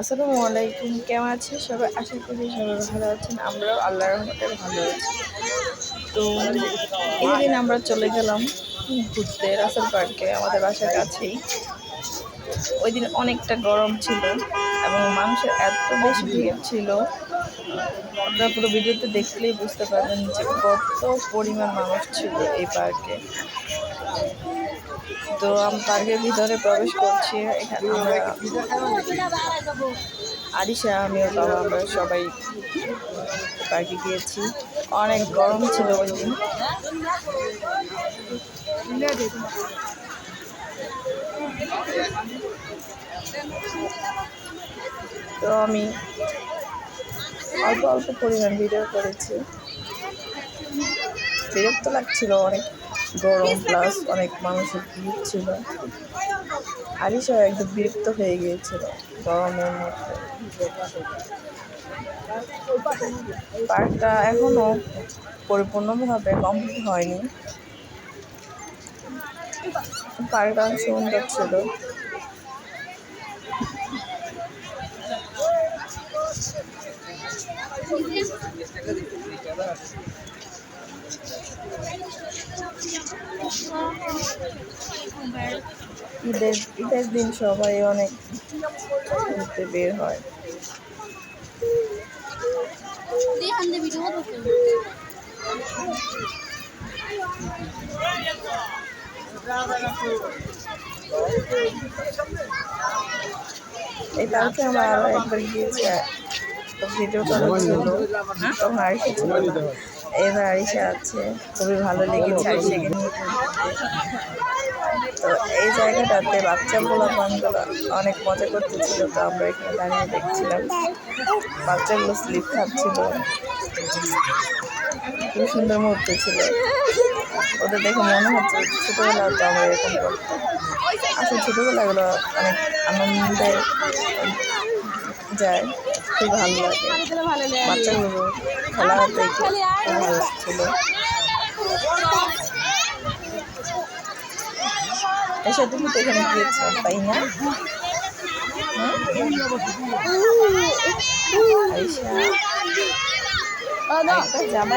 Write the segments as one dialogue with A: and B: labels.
A: আসসালামু আলাইকুম, কেমন আছেন সবাই? আশা করি সবাই ভালো আছেন, আমরাও আল্লাহর রহমতে ভালো আছি। তো দিন আমরা চলে গেলাম ঘুরতে, রাসেল পার্কে, আমাদের বাসার কাছেই। ওই দিন অনেকটা গরম ছিল এবং মানুষের এত বেশি ভিড় ছিল। আপনারা পুরো ভিডিওতে দেখলেই বুঝতে পারবেন যে কত পরিমাণ মানুষ ছিল এই পার্কে। তো আমি পার্কের ভিতরে প্রবেশ করছি। এখানে আরিশা, আমি ওর বাবা আমরা সবাই পার্কে গিয়েছি। অনেক গরম ছিল ওই দিন। তো আমি অল্প অল্প পরিমাণ ভিডিও করেছি। বিরক্ত লাগছিল অনেক। গরম প্লাস অনেক মানুষের ভিড় ছিল। আরিশাও একদম বিরক্ত হয়ে গিয়েছিল গরমের মধ্যে। পার্কটা এখনও পরিপূর্ণভাবে কমপ্লিট হয়নি। পার্কটা অনেক সুন্দর ছিল। ঈদের ঈদের দিন সবাই অনেক ঘুরতে বের হয়। এই পার্কে আমরা আরও একবার গিয়েছি ভিডিও করার জন্য। তখন ছিল না এবার আরিসা আছে। খুবই ভালো লেগেছে আরিসাকে নিয়ে। তো এই জায়গাটাতে বাচ্চা পোলা পানগুলো অনেক মজা করতেছিল, তো আমরা এখানে দাঁড়িয়ে দেখছিলাম। বাচ্চাগুলো স্লিপ খাচ্ছিল। খুব সুন্দর মুহূর্ত ছিল। ওদের দেখে মনে হচ্ছে ছোটোবেলা তো আমরা এরকম করতাম। আসলে ছোটোবেলাগুলো অনেক আনন্দে যায়। খুব ভালো লাগে। বাচ্চাগুলো খেলা দেখে ভালো লাগছিল। এসে, তুমি তো এখানে গিয়েছ, তাই না? আরেকটা যাবা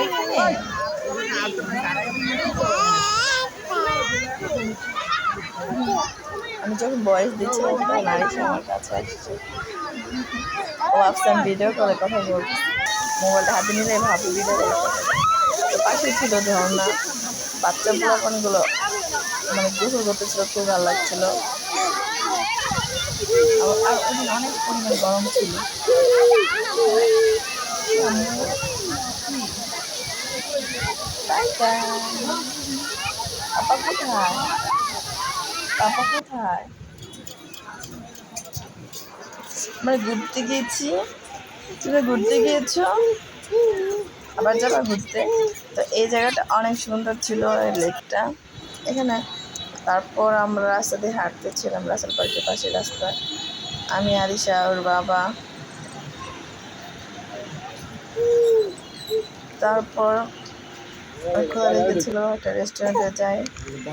A: আমি যখন বয়স দিচ্ছিলাম তখন আরিসা আমার কাছে আসছে। ও আফসান ভিডিও করে কথা বলছে। মোবাইলটা হাতে নিলে ভাবি ভিডিও তো পাশে ছিল ঝর্ণা। বাচ্চা পোলাপানগুলো মানে গোসল করতেছিল, খুব ভালো লাগছিল। অনেক পরিমাণ গরম ছিল। আপা কোথায়? পাপা কোথায়? আমরা ঘুরতে গিয়েছি। তুমি ঘুরতে গিয়েছো? আবার যাবা ঘুরতে? তো এই জায়গাটা অনেক সুন্দর ছিল লেকটা। এখানে তারপর আমরা রাস্তা দিয়ে হাঁটতেছিলাম, রাস্তার পার্কের পাশে রাস্তা। আমি, আরিশা, ওর বাবা। তারপর খোলা লেগেছিল একটা রেস্টুরেন্টে যাই।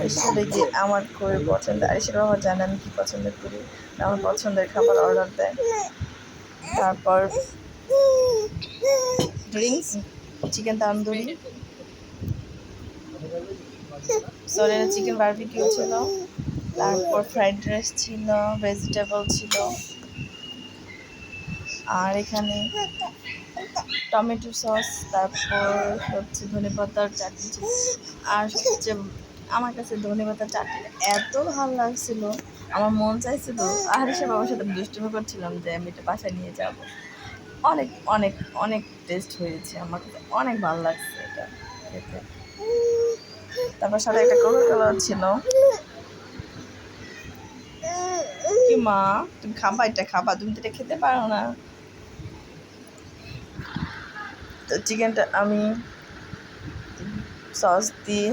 A: রেস্টুরেন্টে গিয়ে আমার খুবই পছন্দ। আরিশার বাবা জানে আমি কী পছন্দ করি। আমার পছন্দের খাবার অর্ডার দেয়। তারপর drinks chicken tandoori. Sorry chicken barbecue ছিল। তারপর ফ্রাইড রাইস ছিল ভেজিটেবল ছিল। আর এখানে টমেটো সস, তারপর হচ্ছে ধনে পাতার চাটনি আর সবচেয়ে আমার কাছে ধনে পাতার চাটনি এত ভালো লাগছিল, আমার মন চাইছিল। আর সে বাবার সাথে দুষ্টুমি করছিলাম যে আমি এটা বাসায় নিয়ে যাব। অনেক অনেক অনেক টেস্ট হয়েছে। আমার কাছে অনেক ভালো লাগছে এটা খেতে। তারপর সাথে একটা কোকো কোলা ছিল। কি মা, তুমি খাবা, এটা খাবা, তুমি তো এটা খেতে পারো না। তো চিকেনটা আমি সস দিয়ে